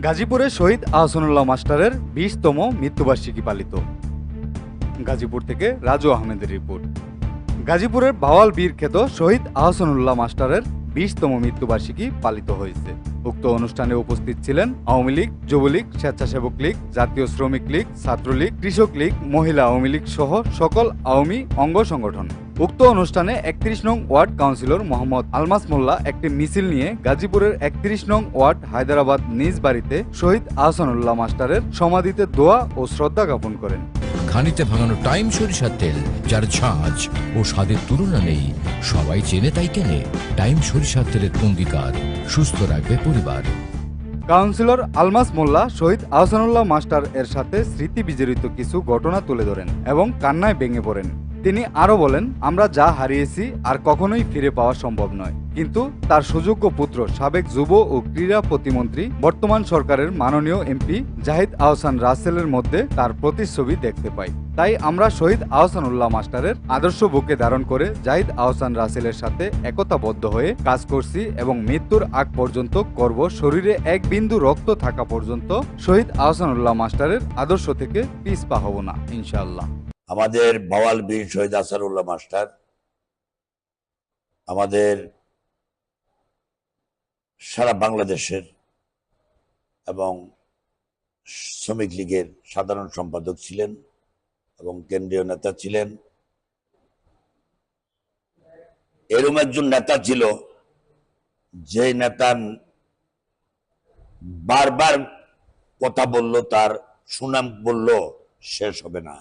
গাজীপুরে শহীদ আহসানুল্লাহ মাস্টারের বিশতম মৃত্যুবার্ষিকী পালিত। গাজীপুর থেকে রাজু আহমেদের রিপোর্ট। গাজীপুরের বাওয়াল বীর খ্যাত শহীদ আহসানুল্লাহ মাস্টারের বিশতম মৃত্যুবার্ষিকী পালিত হয়েছে। উক্ত অনুষ্ঠানে উপস্থিত ছিলেন আওয়ামী লীগ, যুবলীগ, স্বেচ্ছাসেবক লীগ, জাতীয় শ্রমিক লীগ, ছাত্রলীগ, কৃষক লীগ, মহিলা আওয়ামী লীগ সহ সকল আওয়ামী অঙ্গ সংগঠন। উক্ত অনুষ্ঠানে একত্রিশ নং ওয়ার্ড কাউন্সিলর মোহাম্মদ আলমাস মোল্লা একটি মিছিল নিয়ে গাজীপুরের একত্রিশ নং ওয়ার্ড হায়দ্রাবাদ নিজ বাড়িতে শহীদ আহসানুল্লাহ মাস্টারের সমাধিতে দোয়া ও শ্রদ্ধা জ্ঞাপন করেন। ঘানিতে ভাঙানো টাইম সরিষার তেল যার ঝাঁঝ ও স্বাদের তুলনা নেই। সবাই চেনে তাই কেনে। টাইম সরিষার তেলের অঙ্গীকার সুস্থ রাখবে পরিবার। কাউন্সিলর আলমাস মোল্লা শহীদ আহসানুল্লাহ মাস্টার এর সাথে স্মৃতি বিজড়িত কিছু ঘটনা তুলে ধরেন এবং কান্নায় ভেঙে পড়েন। তিনি আরও বলেন, আমরা যা হারিয়েছি আর কখনোই ফিরে পাওয়া সম্ভব নয়। কিন্তু তার সুযোগ্য পুত্র, সাবেক যুব ও ক্রীড়া প্রতিমন্ত্রী, বর্তমান সরকারের মাননীয় এমপি জাহিদ আহসান রাসেলের মধ্যে তার প্রতিচ্ছবি দেখতে পাই। তাই আমরা শহীদ আহসানুল্লাহ মাস্টারের আদর্শ বুকে ধারণ করে জাহিদ আহসান রাসেলের সাথে একতাবদ্ধ হয়ে কাজ করছি এবং মৃত্যুর আগ পর্যন্ত করব শরীরে এক বিন্দু রক্ত থাকা পর্যন্ত শহীদ আহসানুল্লাহ মাস্টারের আদর্শ থেকে পিছপা হব না, ইনশাআল্লাহ। আমাদের বাওয়াল বীর শহীদ আসারুল্লাহ মাস্টার, আমাদের সারা বাংলাদেশের এবং শ্রমিক লীগের সাধারণ সম্পাদক ছিলেন এবং কেন্দ্রীয় নেতা ছিলেন। এরকম একজন নেতা ছিল, যে নেতা বারবার কথা বলল, তার সুনাম বলল, শেষ হবে না।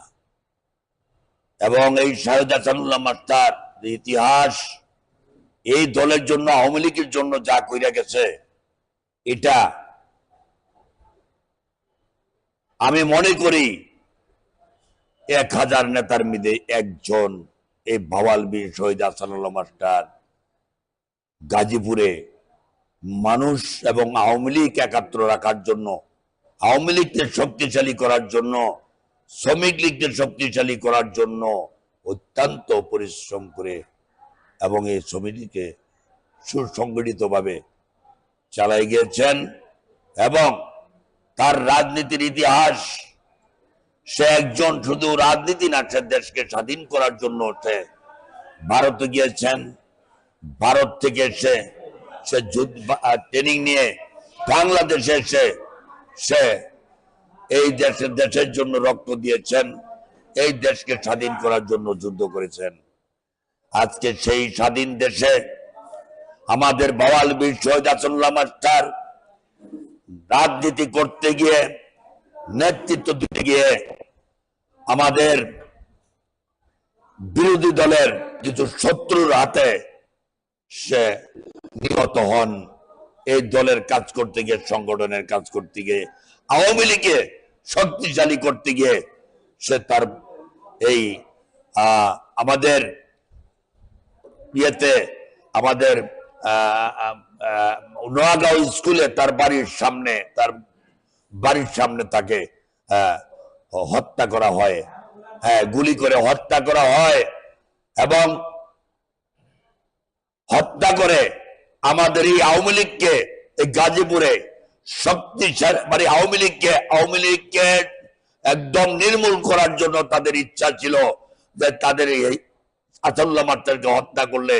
এবং এই শাহেদ হাসানুল্লাহ মাস্টার ইতিহাস, এই দলের জন্য, আওয়ামী লীগের জন্য যা কইরা গেছে, এটা আমি মনে করি এক হাজার নেতার মধ্যে একজন এই ভাওয়াল বীর শহীদ হাসানুল্লাহ মাস্টার গাজীপুরে মানুষ এবং আওয়ামী লীগ একাত্র রাখার জন্য, আওয়ামী লীগকে শক্তিশালী করার জন্য শ্রমিক লীগকে শক্তিশালী করার জন্য অত্যন্ত পরিশ্রম করে এবং এই সমিতিকে সুসংগঠিতভাবে চালাই গিয়েছেন এবং তার রাজনীতির ইতিহাস, সে একজন শুধু রাজনীতি না, সে দেশকে স্বাধীন করার জন্য সে ভারতে গিয়েছেন। ভারত থেকে এসে সে যুদ্ধ ট্রেনিং নিয়ে বাংলাদেশে এসে সে এই দেশের দেশের জন্য রক্ত দিয়েছেন, এই দেশকে স্বাধীন করার জন্য যুদ্ধ করেছেন। আজকে সেই স্বাধীন দেশে আমাদের বাওয়াল বীর শহীদ আসল্লাহ মাস্টার রাজনীতি করতে গিয়ে, নেতৃত্ব দিতে গিয়ে আমাদের বিরোধী দলের কিছু শত্রুর হাতে সে নিহত হন। এই দলের কাজ করতে গিয়ে, সংগঠনের কাজ করতে গিয়ে, আওয়ামী লীগে শক্তিশালী করতে গিয়ে সে তার এই আমাদের ইয়েতে, আমাদের নোয়াগাঁও স্কুলে তার বাড়ির সামনে, তার বাড়ির সামনে তাকে হত্যা করা হয়। হ্যাঁ গুলি করে হত্যা করা হয় এবং হত্যা করে আমাদের এই আওয়ামী লীগকে এই গাজীপুরে শক্তিশালী মানে আওয়ামী লীগকে আওয়ামী লীগকে একদম নির্মূল করার জন্য তাদের ইচ্ছা ছিল যে তাদের এই আসাল্লাহ মাস্টারকে হত্যা করলে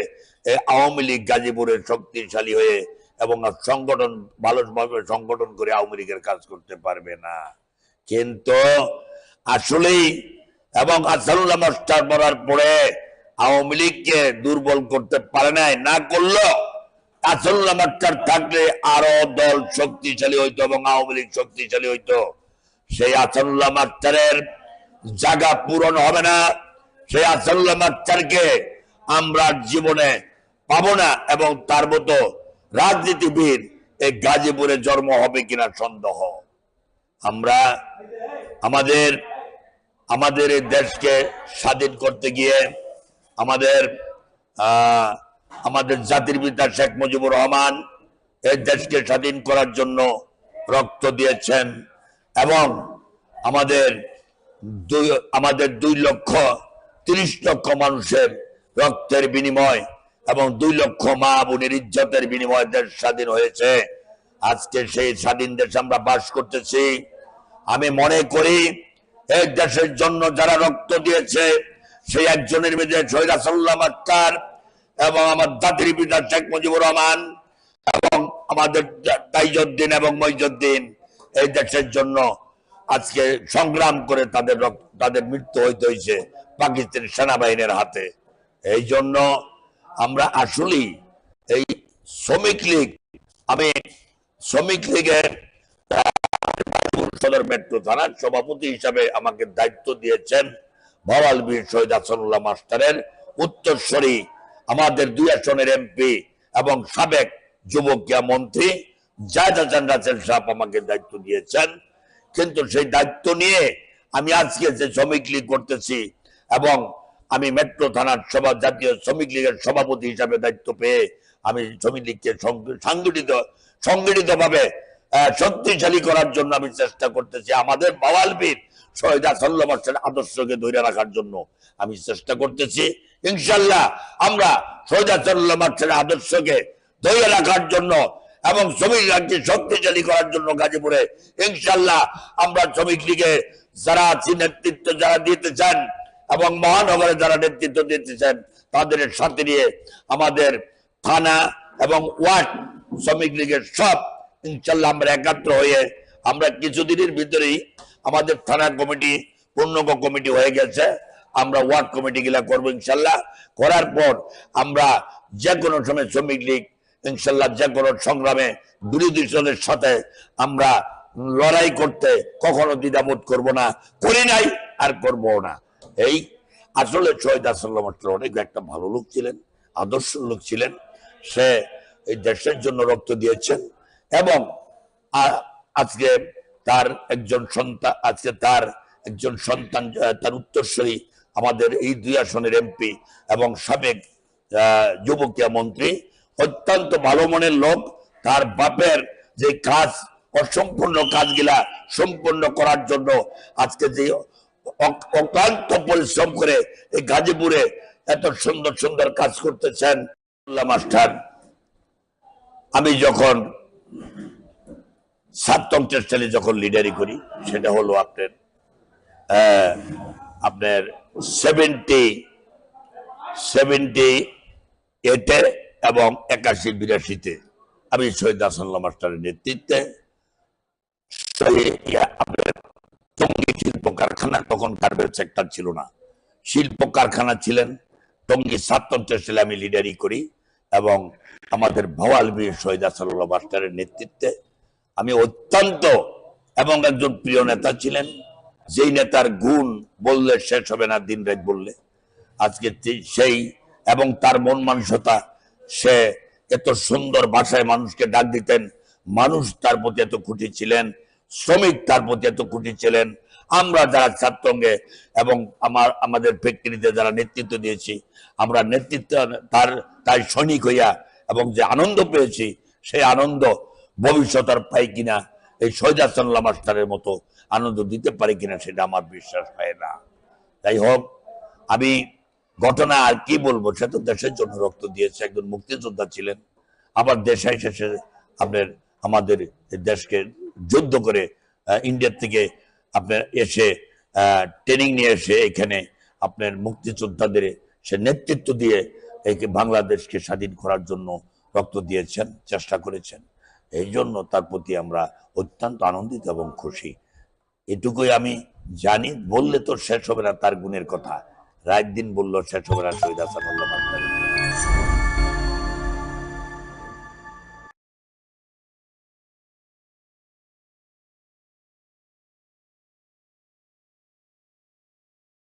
আওয়ামী লীগ গাজীপুরে শক্তিশালী হয়ে এবং সংগঠন ভালোভাবে সংগঠন করে আওয়ামী লীগের কাজ করতে পারবে না। কিন্তু আসলেই এবং আসাদুল্লাহ মাস্টার মরার পরে আওয়ামী লীগকে দুর্বল করতে পারে নাই, না করল আসাদুল্লাহ মাস্টার থাকলে আরও দল শক্তিশালী হইতো এবং আওয়ামী লীগ শক্তিশালী হইতো। সেই আসাদুল্লাহ মাস্টারের জায়গা পূরণ হবে না। সেই আসাদুল্লাহ মাস্টারকে আমরা জীবনে পাবো না এবং তার মতো রাজনীতিবিদ এই গাজীপুরে জন্ম হবে কিনা সন্দেহ। আমরা আমাদের আমাদের এই দেশকে স্বাধীন করতে গিয়ে আমাদের আহ, আমাদের জাতির পিতা শেখ মুজিবুর রহমান এই দেশকে স্বাধীন করার জন্য রক্ত দিয়েছেন এবং আমাদের দুই আমাদের দুই লক্ষ তিরিশ লক্ষ মানুষের রক্তের বিনিময় এবং দুই লক্ষ মা বোনের ইজ্জতের বিনিময়ে দেশ স্বাধীন হয়েছে। আজকে সেই স্বাধীন দেশে আমরা বাস করতেছি। আমি মনে করি এই দেশের জন্য যারা রক্ত দিয়েছে, সেই একজনের মধ্যে শহীদ আসাল্লাহ আক্তার এবং আমার জাতির পিতা শেখ মুজিবুর রহমান এবং আমাদের তাইজুদ্দিন এবং মইজুদ্দিন এই দেশের জন্য আজকে সংগ্রাম করে তাদের তাদের মৃত্যু হইতে হয়েছে পাকিস্তান সেনাবাহিনীর হাতে। এই জন্য আমরা আসলেই এই শ্রমিক লীগ, আমি শ্রমিক লীগের সদর মেট্রো থানার সভাপতি হিসাবে আমাকে দায়িত্ব দিয়েছেন ভওয়াল বীর শহীদ হাসানুল্লাহ মাস্টারের উত্তরস্বরী আমাদের দুই আসনের এমপি এবং সাবেক যুবকিয়া মন্ত্রী জায়দ রাসেল সাহেব আমাকে দায়িত্ব দিয়েছেন। কিন্তু সেই দায়িত্ব নিয়ে আমি আজকে যে শ্রমিক লীগ করতেছি এবং আমি মেট্রো থানার সভা, জাতীয় শ্রমিক লীগের সভাপতি হিসাবে দায়িত্ব পেয়ে আমি শ্রমিক লীগকে সংগঠিত সংগঠিত ভাবে শক্তিশালী করার জন্য আমি চেষ্টা করতেছি। আমাদের বাওয়াল বীর শহীদ আসাল্লাহ মাস্টার আদর্শকে ধরে রাখার জন্য আমি চেষ্টা করতেছি। ইনশাল্লাহ আমরা শহীদ আসাল্লাহ মাস্টারের আদর্শকে ধরে রাখার জন্য এবং শ্রমিক লীগকে শক্তিশালী করার জন্য গাজীপুরে ইনশাল্লাহ আমরা শ্রমিক লীগে যারা আছি, নেতৃত্ব যারা দিতে চান এবং মহানগরে যারা নেতৃত্ব দিতে চান, তাদের সাথে নিয়ে আমাদের থানা এবং ওয়ার্ড শ্রমিক লীগের সব ইনশাল্লাহ আমরা একাত্র হয়ে আমরা কিছুদিনের ভিতরেই আমাদের থানা কমিটি, পূর্ণাঙ্গ কমিটি হয়ে গেছে। আমরা ওয়ার্ড কমিটি গুলা করব ইনশাল্লাহ করার পর আমরা যে কোনো সময় শ্রমিক লীগ ইনশাল্লাহ যে কোনো সংগ্রামে বিরোধী দলের সাথে আমরা লড়াই করতে কখনো দ্বিধাবোধ করব না, করি নাই আর করব না। এই আসলে শহীদ আসাল্লাহ মাস্টার অনেক একটা ভালো লোক ছিলেন, আদর্শ লোক ছিলেন। সে এই দেশের জন্য রক্ত দিয়েছেন। এবং আজকে তার একজন সন্তান আজকে তার একজন সন্তান তার উত্তরসূরি আমাদের এই দুই আসনের এমপি এবং সাবেক যুবকিয়া মন্ত্রী। অত্যন্ত ভালো মনের লোক। তার বাপের যে কাজ, অসম্পূর্ণ কাজগুলা সম্পূর্ণ করার জন্য আজকে যে অক- অক্লান্ত পরিশ্রম করে এই গাজীপুরে এত সুন্দর সুন্দর কাজ করতেছেন। মাস্টার, আমি যখন সাতম টেস্টালে যখন লিডারি করি, সেটা হলো আপনার আপনার সেভেন্টি সেভেন্টি এতে এবং একাশি বিরাশিতে আমি শহীদ হাসানুল্লাহ মাস্টারের নেতৃত্বে আপনার টঙ্গী শিল্প কারখানা তখন কার্বেট সেক্টর ছিল না। শিল্প কারখানা ছিলেন, টঙ্গী সাতম টেস্টালে আমি লিডারি করি। এবং আমাদের ভওয়াল বীর শহীদ হাসানুল্লাহ মাস্টারের নেতৃত্বে আমি অত্যন্ত এবং একজন প্রিয় নেতা ছিলেন। যেই নেতার গুণ বললে শেষ হবে না, দিন রাত বললে। আজকে সেই এবং তার মন মানসতা সে এত সুন্দর ভাষায় মানুষকে ডাক দিতেন। মানুষ তার প্রতি এত খুঁটি ছিলেন, শ্রমিক তার প্রতি এত খুঁটি ছিলেন। আমরা যারা ছাত্রঙ্গে এবং আমার, আমাদের ফ্যাক্টরিতে যারা নেতৃত্ব দিয়েছি, আমরা নেতৃত্ব তার, তাই সৈনিক হইয়া এবং যে আনন্দ পেয়েছি, সেই আনন্দ ভবিষ্যৎ আর পাই কিনা, এই হাসানুল্লাহ মাস্টারের মতো আনন্দ দিতে পারি কিনা সেটা আমার বিশ্বাস হয় না। যাই হোক, আমি ঘটনা আর কি বলব, সে তো দেশের জন্য রক্ত দিয়েছে, একজন মুক্তিযোদ্ধা ছিলেন। আবার দেশে শেষে আপনার, আমাদের দেশকে যুদ্ধ করে ইন্ডিয়ার থেকে আপনার এসে ট্রেনিং নিয়ে এসে এখানে আপনার মুক্তিযোদ্ধাদের সে নেতৃত্ব দিয়ে একে বাংলাদেশকে স্বাধীন করার জন্য রক্ত দিয়েছেন, চেষ্টা করেছেন। এই জন্য তার প্রতি আমরা অত্যন্ত আনন্দিত এবং খুশি। এটুকুই আমি জানি, বললে তো শেষ হবে না তার গুণের কথা। রাত দিন বলল, শেষ হবে না শহীদ মাস্টারের।